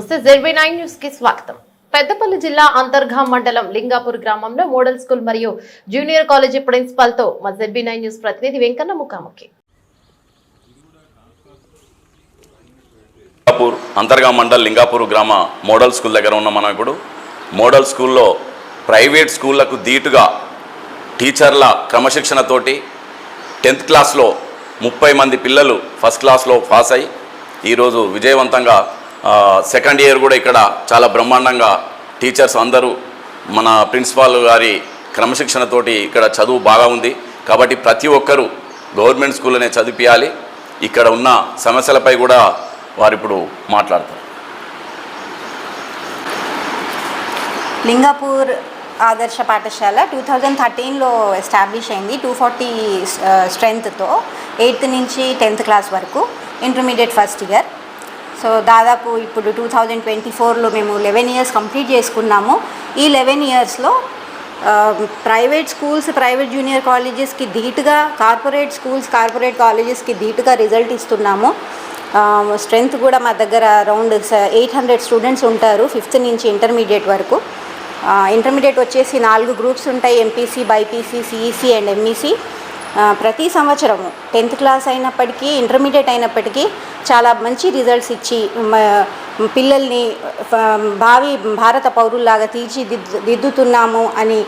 నమస్తే ZB nine న్యూస్కి స్వాగతం. పెద్దపల్లి జిల్లా అంతర్గాం మండలం లింగాపూర్ గ్రామంలో మోడల్ స్కూల్ మరియు జూనియర్ కాలేజీ ప్రిన్సిపాల్తో మా జెడ్బీ నైన్ న్యూస్ ప్రతినిధి వెంకన్న ముఖాముఖి. లింగాపూర్ అంతర్గా మండల్ లింగాపూర్ గ్రామ మోడల్ స్కూల్ దగ్గర ఉన్న మనం ఇప్పుడు మోడల్ స్కూల్లో ప్రైవేట్ స్కూళ్ళకు ధీటుగా టీచర్ల క్రమశిక్షణతోటి టెన్త్ క్లాస్లో ముప్పై మంది పిల్లలు ఫస్ట్ క్లాస్లో పాస్ అయ్యి ఈరోజు విజయవంతంగా సెకండ్ ఇయర్ కూడా ఇక్కడ చాలా బ్రహ్మాండంగా టీచర్స్ అందరూ మన ప్రిన్సిపాల్ గారి క్రమశిక్షణతోటి ఇక్కడ చదువు బాగా ఉంది. కాబట్టి ప్రతి ఒక్కరూ గవర్నమెంట్ స్కూల్లోనే చదివించాలి ఇక్కడ ఉన్న సమస్యలపై కూడా వారు ఇప్పుడు మాట్లాడతారు. లింగాపూర్ ఆదర్శ పాఠశాల టూ థౌజండ్ థర్టీన్లో ఎస్టాబ్లిష్ అయింది. టూ ఫార్టీ స్ట్రెంగ్త్తో ఎయిత్ నుంచి టెన్త్ క్లాస్ వరకు ఇంటర్మీడియట్ ఫస్ట్ ఇయర్ సో దాదాపు ఇప్పుడు టూ థౌజండ్ ట్వంటీ ఫోర్లో మేము లెవెన్ ఇయర్స్ కంప్లీట్ చేసుకున్నాము. ఈ లెవెన్ ఇయర్స్లో ప్రైవేట్ స్కూల్స్ ప్రైవేట్ జూనియర్ కాలేజెస్కి ధీటుగా కార్పొరేట్ స్కూల్స్ కార్పొరేట్ కాలేజెస్కి ధీటుగా రిజల్ట్ ఇస్తున్నాము. స్ట్రెంగ్త్ కూడా మా దగ్గర అరౌండ్ ఎయిట్ హండ్రెడ్ స్టూడెంట్స్ ఉంటారు ఫిఫ్త్ నుంచి ఇంటర్మీడియట్ వరకు. ఇంటర్మీడియట్ వచ్చేసి నాలుగు గ్రూప్స్ ఉంటాయి MPC BiPC CEC and MEC ప్రతి సంవత్సరము టెన్త్ క్లాస్ అయినప్పటికీ ఇంటర్మీడియట్ అయినప్పటికీ చాలా మంచి రిజల్ట్స్ ఇచ్చి పిల్లల్ని భావి భారత పౌరుల్లాగా తీర్చిదిద్దు దిద్దుతున్నాము అని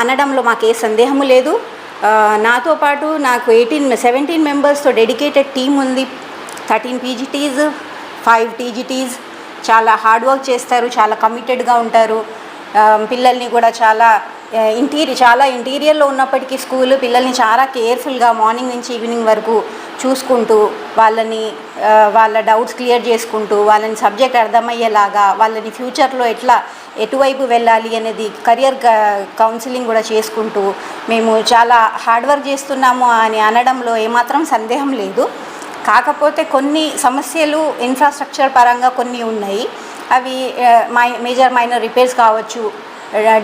అనడంలో మాకు ఏ సందేహము లేదు. నాతో పాటు నాకు ఎయిటీన్ సెవెంటీన్ మెంబర్స్తో డెడికేటెడ్ టీం ఉంది. థర్టీన్ పీజీటీస్ ఫైవ్ టీజీటీస్ చాలా హార్డ్ వర్క్ చేస్తారు చాలా కమిటెడ్గా ఉంటారు. పిల్లల్ని కూడా చాలా ఇంటీరియర్ చాలా ఇంటీరియర్లో ఉన్నప్పటికీ స్కూల్ పిల్లల్ని చాలా కేర్ఫుల్గా మార్నింగ్ నుంచి ఈవినింగ్ వరకు చూసుకుంటూ వాళ్ళని వాళ్ళ డౌట్స్ క్లియర్ చేసుకుంటూ వాళ్ళని సబ్జెక్ట్ అర్థమయ్యేలాగా వాళ్ళని ఫ్యూచర్లో ఎట్లా ఎటువైపు వెళ్ళాలి అనేది కెరియర్ కౌన్సిలింగ్ కూడా చేసుకుంటూ మేము చాలా హార్డ్ వర్క్ చేస్తున్నాము అని అనడంలో ఏమాత్రం సందేహం లేదు. కాకపోతే కొన్ని సమస్యలు ఇన్ఫ్రాస్ట్రక్చర్ పరంగా కొన్ని ఉన్నాయి. అవి మై మేజర్ మైనర్ రిపేర్స్ కావచ్చు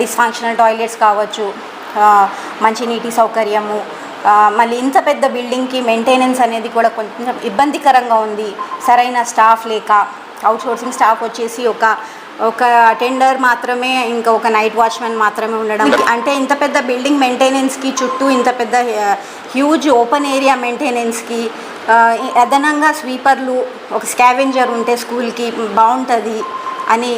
డిస్ఫంక్షనల్ టాయిలెట్స్ కావచ్చు మంచినీటి సౌకర్యము మళ్ళీ ఇంత పెద్ద బిల్డింగ్కి మెయింటెనెన్స్ అనేది కూడా కొంచెం ఇబ్బందికరంగా ఉంది. సరైన స్టాఫ్ లేక అవుట్సోర్సింగ్ స్టాఫ్ వచ్చేసి ఒక ఒక అటెండర్ మాత్రమే ఇంకా ఒక నైట్ వాచ్మెన్ మాత్రమే ఉండడం. అంటే ఇంత పెద్ద బిల్డింగ్ మెయింటెనెన్స్కి చుట్టూ ఇంత పెద్ద హ్యూజ్ ఓపెన్ ఏరియా మెయింటెనెన్స్కి అదనంగా స్వీపర్లు ఒక స్కావెంజర్ ఉంటే స్కూల్కి బాగుంటుంది అని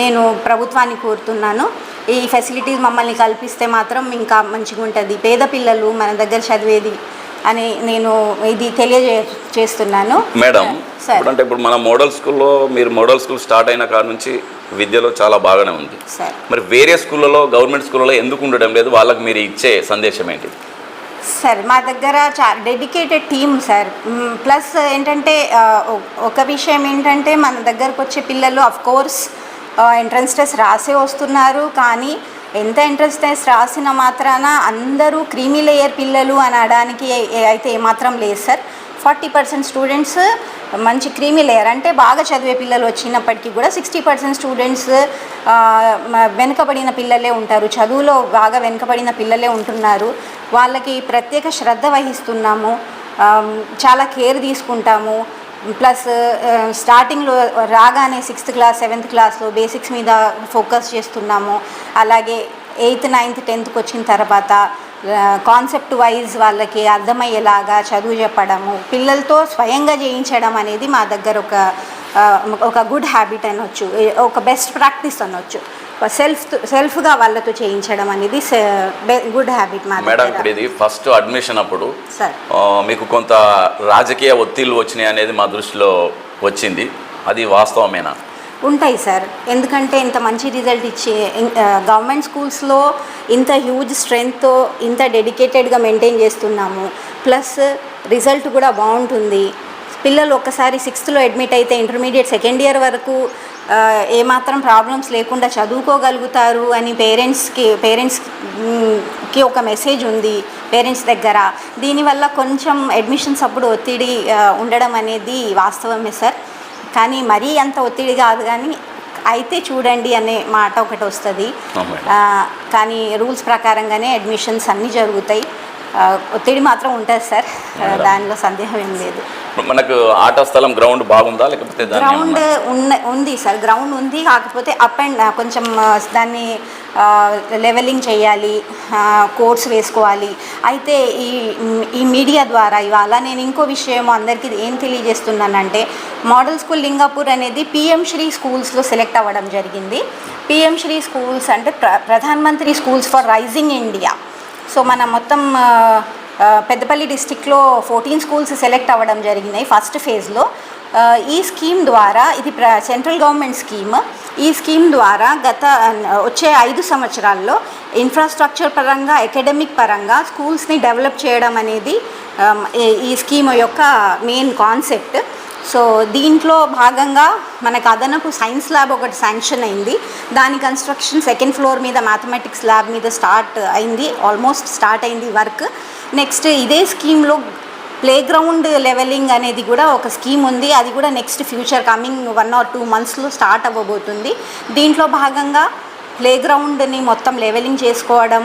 నేను ప్రభుత్వాన్ని కోరుతున్నాను. ఈ ఫెసిలిటీస్ మమ్మల్ని కల్పిస్తే మాత్రం ఇంకా మంచిగా ఉంటుంది. పేద పిల్లలు మన దగ్గర చదివేది అని నేను ఇది తెలియజే చేస్తున్నాను. మేడం సార్ ఇప్పుడు అంటే ఇప్పుడు మన మోడల్ స్కూల్లో మీరు మోడల్ స్కూల్ స్టార్ట్ అయిన కాడ నుంచి విద్యలో చాలా బాగానే ఉంది. సార్ మరి వేరే స్కూళ్ళలో గవర్నమెంట్ స్కూళ్ళలో ఎందుకు ఉండడం లేదు? వాళ్ళకి మీరు ఇచ్చే సందేశం ఏంటి? సార్ మా దగ్గర చా డెడికేటెడ్ టీమ్ సార్ ప్లస్ ఏంటంటే ఒక విషయం ఏంటంటే మన దగ్గరకు వచ్చే పిల్లలు అఫ్ కోర్స్ ఎంట్రన్స్ టెస్ట్ రాసే వస్తున్నారు. కానీ ఎంత ఎంట్రన్స్ టెస్ట్ రాసిన మాత్రాన అందరూ క్రీమీ లేయర్ పిల్లలు అనడానికి అయితే ఏమాత్రం లేదు సార్. ఫార్టీ పర్సెంట్ స్టూడెంట్స్ మంచి క్రీమీ లేయర్ అంటే బాగా చదివే పిల్లలు వచ్చినప్పటికీ కూడా సిక్స్టీ పర్సెంట్ స్టూడెంట్స్ వెనుకబడిన పిల్లలే ఉంటారు. చదువులో బాగా వెనుకబడిన పిల్లలే ఉంటున్నారు. వాళ్ళకి ప్రత్యేక శ్రద్ధ వహిస్తున్నాము. చాలా కేర్ తీసుకుంటాము. ప్లస్ స్టార్టింగ్లో uh, uh, రాగానే సిక్స్త్ క్లాస్ సెవెంత్ క్లాస్లో బేసిక్స్ మీద ఫోకస్ చేస్తున్నాము. అలాగే ఎయిత్ నైన్త్ టెన్త్కి వచ్చిన తర్వాత uh, కాన్సెప్ట్ వైజ్ వాళ్ళకి అర్థమయ్యేలాగా చదువు చెప్పడము పిల్లలతో స్వయంగా చేయించడం అనేది మా దగ్గర ఒక ఒక గుడ్ హ్యాబిట్ అనొచ్చు. ఒక బెస్ట్ ప్రాక్టీస్ అనొచ్చు. సెల్ఫ్ సెల్ఫ్గా వాళ్ళతో చేయించడం అనేది గుడ్ హ్యాబిట్ మేడం ఇప్పుడు ఇది ఫస్ట్ అడ్మిషన్ అప్పుడు మీకు కొంత రాజకీయ ఒత్తిళ్ళు వచ్చినాయి అనేది మా దృష్టిలో వచ్చింది. అది వాస్తవమేనా? ఉంటాయి సార్. ఎందుకంటే ఇంత మంచి రిజల్ట్ ఇచ్చే గవర్నమెంట్ స్కూల్స్లో ఇంత హ్యూజ్ స్ట్రెంగ్త్తో ఇంత డెడికేటెడ్గా మెయింటైన్ చేస్తున్నాము. ప్లస్ రిజల్ట్ కూడా బాగుంటుంది. పిల్లలు ఒక్కసారి సిక్స్త్లో అడ్మిట్ అయితే ఇంటర్మీడియట్ సెకండ్ ఇయర్ వరకు ఏమాత్రం ప్రాబ్లమ్స్ లేకుండా చదువుకోగలుగుతారు అని పేరెంట్స్కి పేరెంట్స్కి ఒక మెసేజ్ ఉంది పేరెంట్స్ దగ్గర. దీనివల్ల కొంచెం అడ్మిషన్స్ అప్పుడు ఒత్తిడి ఉండడం అనేది వాస్తవమే సార్ కానీ మరీ అంత ఒత్తిడి కాదు కానీ అయితే చూడండి అనే మాట ఒకటి వస్తుంది. కానీ రూల్స్ ప్రకారంగానే అడ్మిషన్స్ అన్నీ జరుగుతాయి. ఒత్తిడి మాత్రం ఉంటుంది సార్. దానిలో సందేహం ఏం లేదు. మనకు ఆట స్థలం గ్రౌండ్ బాగుందా? లేకపోతే గ్రౌండ్ ఉన్న ఉంది సార్. గ్రౌండ్ ఉంది. కాకపోతే అప్ అండ్ కొంచెం దాన్ని లెవెలింగ్ చేయాలి కోర్స్ వేసుకోవాలి. అయితే ఈ ఈ మీడియా ద్వారా ఇవాళ నేను ఇంకో విషయం అందరికీ ఏం తెలియజేస్తున్నానంటే మోడల్ స్కూల్ లింగాపూర్ అనేది పిఎం శ్రీ స్కూల్స్లో సెలెక్ట్ అవ్వడం జరిగింది. పిఎం శ్రీ స్కూల్స్ అంటే ప్ర Pradhan Mantri schools for rising India. So మన మొత్తం పెద్దపల్లి డిస్టిక్లో ఫోర్టీన్ స్కూల్స్ సెలెక్ట్ అవ్వడం జరిగినాయి ఫస్ట్ ఫేజ్లో. ఈ స్కీమ్ ద్వారా ఇది ప్ర సెంట్రల్ గవర్నమెంట్ స్కీమ్. ఈ స్కీమ్ ద్వారా గత వచ్చే ఐదు సంవత్సరాల్లో ఇన్ఫ్రాస్ట్రక్చర్ పరంగా అకాడమిక్ పరంగా స్కూల్స్ని డెవలప్ చేయడం అనేది ఈ స్కీమ్ యొక్క మెయిన్ కాన్సెప్ట్. సో దీంట్లో భాగంగా మనకు అదనపు సైన్స్ ల్యాబ్ ఒకటి శాంక్షన్ అయింది. దాని కన్స్ట్రక్షన్ సెకండ్ ఫ్లోర్ మీద మ్యాథమెటిక్స్ ల్యాబ్ మీద స్టార్ట్ అయింది. ఆల్మోస్ట్ స్టార్ట్ అయింది వర్క్. నెక్స్ట్ ఇదే స్కీమ్లో ప్లే గ్రౌండ్ లెవెలింగ్ అనేది కూడా ఒక స్కీమ్ ఉంది. అది కూడా next future coming one or two మంత్స్లో స్టార్ట్ అవ్వబోతుంది. దీంట్లో భాగంగా ప్లే గ్రౌండ్ని మొత్తం లెవెలింగ్ చేసుకోవడం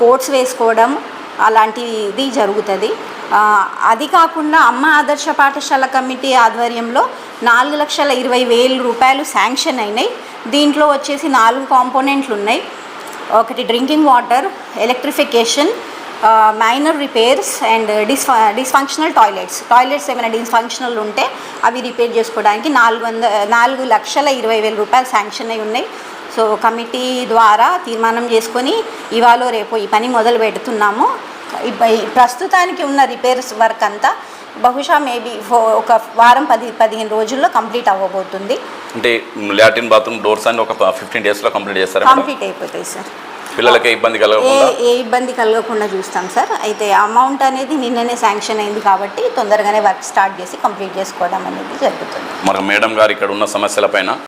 కోర్ట్స్ వేసుకోవడం అలాంటిది జరుగుతుంది. అది కాకుండా అమ్మ ఆదర్శ పాఠశాల కమిటీ ఆధ్వర్యంలో నాలుగు లక్షల ఇరవై వేలు రూపాయలు శాంక్షన్ అయినాయి. దీంట్లో వచ్చేసి నాలుగు కాంపోనెంట్లు ఉన్నాయి. ఒకటి drinking water electrification minor repairs and dis dysfunctional toilets. Toilets ఏమైనా డిస్ఫంక్షనల్ ఉంటే అవి రిపేర్ చేసుకోవడానికి నాలుగు వంద నాలుగు లక్షల ఇరవై వేల రూపాయలు శాంక్షన్ అయి ఉన్నాయి. సో కమిటీ ద్వారా తీర్మానం చేసుకొని ఇవాళ రేపు ఈ పని మొదలు పెడుతున్నాము. ప్రస్తుతానికి ఉన్న రిపేర్స్ వర్క్ అంతా బహుశా మేబీ ఒక వారం పది పదిహేను రోజుల్లో కంప్లీట్ అవ్వబోతుంది. అంటే లాటిన్ బాత్రూమ్ డోర్స్ అన్ని ఒక ఫిఫ్టీన్ డేస్లో కంప్లీట్ చేస్తారా? కంప్లీట్ అయిపోతాయి సార్. పిల్లలకి ఇబ్బంది కలగకుండా? ఏ ఇబ్బంది కలగకుండా చూస్తాం సార్. అయితే అమౌంట్ అనేది నిన్ననే శాంక్షన్ అయింది కాబట్టి తొందరగానే వర్క్ స్టార్ట్ చేసి కంప్లీట్ చేసుకోవడం అనేది జరుగుతుంది. మరి మేడం గారు ఇక్కడ ఉన్న సమస్యలపైన